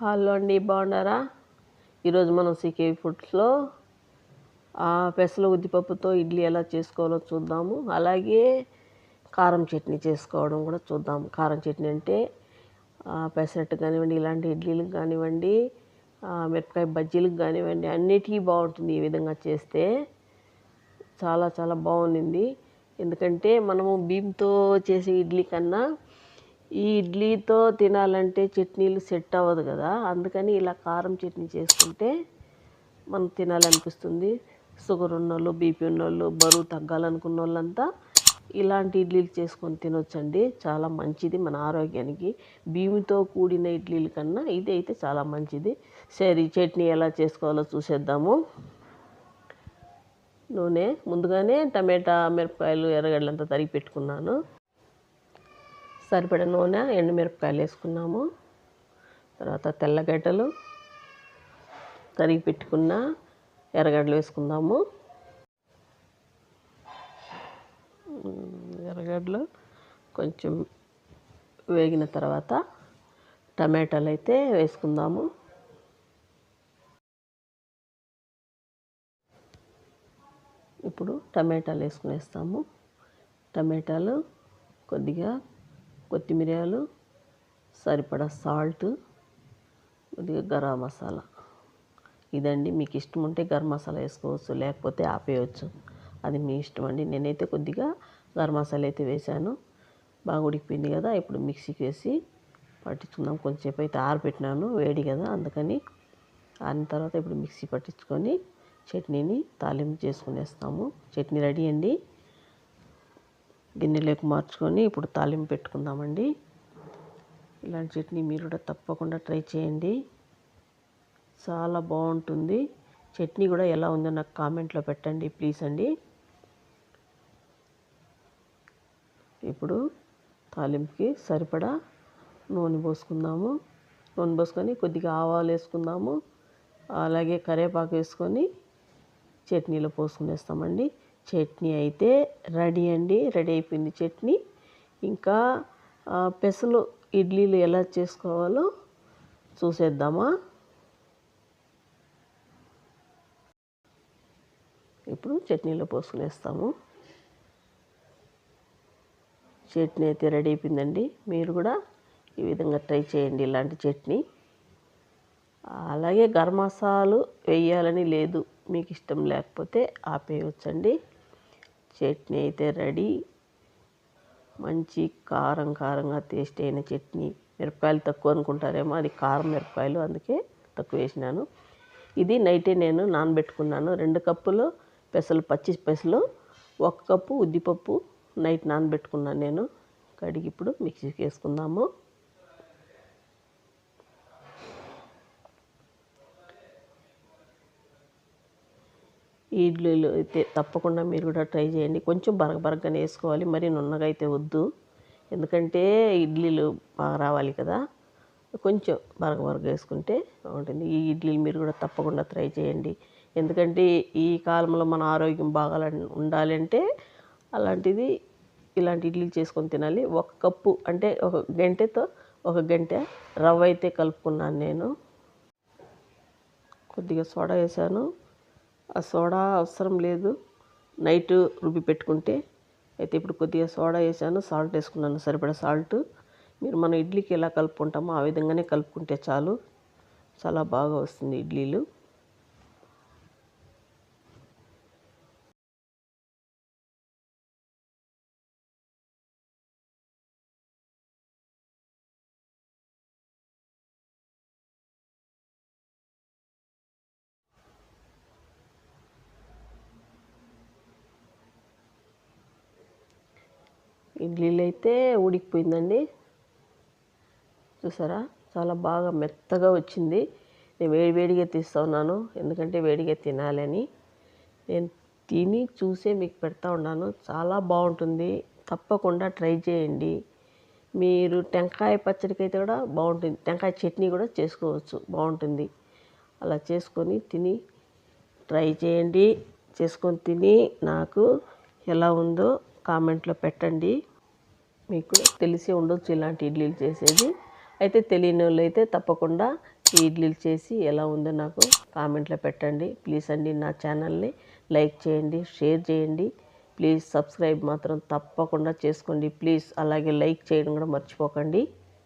Hello అండి బాగున్నారా? ఈరోజు మనం సికేవి ఫుడ్స్లో పెసలు ఉద్దిపప్పుతో ఇడ్లీ ఎలా చేసుకోవాలో చూద్దాము. అలాగే కారం చట్నీ చేసుకోవడం కూడా చూద్దాం కారం చట్నీ అంటే పెసరట్టు కానివ్వండి ఇలాంటి ఇడ్లీలకు కానివ్వండి మిరపకాయ బజ్జీలకు కానివ్వండి అన్నిటికీ బాగుంటుంది ఈ విధంగా చేస్తే. చాలా చాలా బాగుండింది. ఎందుకంటే మనము బియ్యంతో చేసే ఇడ్లీ కన్నా ఈ ఇడ్లీతో తినాలంటే చట్నీలు సెట్ అవ్వదు కదా. అందుకని ఇలా కారం చట్నీ చేసుకుంటే మనం తినాలనిపిస్తుంది. షుగర్ ఉన్నోళ్ళు బీపీ ఉన్నోళ్ళు బరువు తగ్గాలనుకున్న వాళ్ళంతా ఇలాంటి ఇడ్లీలు చేసుకొని తినొచ్చండి. చాలా మంచిది మన ఆరోగ్యానికి. బియ్యంతో కూడిన ఇడ్లీల కన్నా ఇది అయితే చాలా మంచిది. సరే ఈ చట్నీ ఎలా చేసుకోవాలో చూసేద్దాము. నూనె ముందుగానే టమాటా మిరపకాయలు ఎర్రగడ్డలంతా తరిగి పెట్టుకున్నాను. సరిపడ నూనె ఎండుమిరపకాయలు వేసుకున్నాము. తర్వాత తెల్లగడ్డలు తరిగి పెట్టుకున్న ఎర్రగడ్డలు వేసుకుందాము. ఎర్రగడ్డలు కొంచెం వేగిన తర్వాత టమాటాలు అయితే వేసుకుందాము. ఇప్పుడు టమాటాలు వేసుకునేస్తాము. టమాటాలు కొద్దిగా కొత్తిమీరలు సరిపడా సాల్ట్ కొద్దిగా గరం మసాలా. ఇదండి మీకు ఇష్టం ఉంటే గరం మసాలా వేసుకోవచ్చు లేకపోతే ఆపేయచ్చు. అది మీ ఇష్టం అండి. నేనైతే కొద్దిగా గరం మసాలా అయితే వేశాను. బాగా ఉడికిపోయింది కదా ఇప్పుడు మిక్సీకి వేసి పట్టించుకుందాం. కొంచెంసేపు అయితే ఆరబెట్టినాను వేడి కదా అందుకని ఆరిన తర్వాత ఇప్పుడు మిక్సీ పట్టించుకొని చట్నీని తాలింపు చేసుకునేస్తాము. చట్నీ రెడీ అండి. గిన్నెలోకి మార్చుకొని ఇప్పుడు తాలింపు పెట్టుకుందామండి. ఇలాంటి చట్నీ మీరు కూడా తప్పకుండా ట్రై చేయండి. చాలా బాగుంటుంది. చట్నీ కూడా ఎలా ఉందో నాకు కామెంట్లో పెట్టండి ప్లీజ్ అండి. ఇప్పుడు తాలింపుకి సరిపడా నూనె పోసుకుందాము. నూనె పోసుకొని కొద్దిగా ఆవాలు వేసుకుందాము. అలాగే కరివేపాకు వేసుకొని చట్నీలో పోసుకునేస్తామండి. చట్నీ అయితే రెడీ అండి రెడీ అయిపోయింది చట్నీ. ఇంకా పెసలు ఇడ్లీలు ఎలా చేసుకోవాలో చూసేద్దామా? ఇప్పుడు చట్నీలో పోసుకునేస్తాము. చట్నీ అయితే రెడీ అయిపోయిందండి. మీరు కూడా ఈ విధంగా ట్రై చేయండి ఇలాంటి చట్నీ. అలాగే గరం మసాలు వేయాలని లేదు మీకు ఇష్టం లేకపోతే ఆపేయవచ్చండి చట్నీ అయితే రెడీ. మంచి కారం కారంగా టేస్ట్ అయిన చట్నీ. మిరపకాయలు తక్కువ అనుకుంటారేమో అది కారం మిరపకాయలు అందుకే తక్కువ వేసినాను. ఇది నైటే నేను నానబెట్టుకున్నాను. రెండు కప్పులు పెసలు పచ్చి పెసలు ఒక కప్పు ఉద్దిపప్పు నైట్ నానబెట్టుకున్నాను నేను. కడిగి ఇప్పుడు మిక్సీకి వేసుకుందాము. ఇడ్లీలు అయితే తప్పకుండా మీరు కూడా ట్రై చేయండి. కొంచెం బరగబరగ్గానే వేసుకోవాలి. మరి నున్నగా అయితే వద్దు. ఎందుకంటే ఇడ్లీలు బాగా రావాలి కదా. కొంచెం బరగ బరగ వేసుకుంటే బాగుంటుంది. ఈ ఇడ్లీలు మీరు కూడా తప్పకుండా ట్రై చేయండి. ఎందుకంటే ఈ కాలంలో మన ఆరోగ్యం బాగా ఉండాలంటే అలాంటిది ఇలాంటి ఇడ్లీలు చేసుకొని తినాలి. ఒక కప్పు అంటే ఒక గంటతో ఒక గంట రవ్వ అయితే కలుపుకున్నాను నేను. కొద్దిగా సోడా వేసాను. ఆ సోడా అవసరం లేదు. నైట్ రుబ్బి పెట్టుకుంటే అయితే ఇప్పుడు కొద్దిగా సోడా వేసాను సాల్ట్ వేసుకున్నాను. సరిపడా సాల్ట్. మీరు మనం ఇడ్లీకి ఎలా కలుపుకుంటామో ఆ విధంగానే కలుపుకుంటే చాలు. చాలా బాగా వస్తుంది ఇడ్లీలు. ఇడ్లీలు అయితే ఉడికిపోయిందండి చూసారా? చాలా బాగా మెత్తగా వచ్చింది. నేను వేడి వేడిగా తీస్తా ఉన్నాను. ఎందుకంటే వేడిగా తినాలని నేను తిని చూసే మీకు పెడతా ఉన్నాను. చాలా బాగుంటుంది. తప్పకుండా ట్రై చేయండి. మీరు టెంకాయ పచ్చడికి అయితే కూడా బాగుంటుంది. టెంకాయ చట్నీ కూడా చేసుకోవచ్చు. బాగుంటుంది. అలా చేసుకొని తిని ట్రై చేయండి. చేసుకొని తిని నాకు ఎలా ఉందో కామెంట్లో పెట్టండి. మీకు తెలిసి ఉండొచ్చు ఇలాంటి ఇడ్లీలు చేసేది. అయితే తెలియని వాళ్ళు అయితే తప్పకుండా ఈ ఇడ్లీలు చేసి ఎలా ఉందో నాకు కామెంట్లో పెట్టండి. ప్లీజ్ అండి నా ఛానల్ని లైక్ చేయండి షేర్ చేయండి. ప్లీజ్ సబ్స్క్రైబ్ మాత్రం తప్పకుండా చేసుకోండి. ప్లీజ్ అలాగే లైక్ చేయడం కూడా మర్చిపోకండి.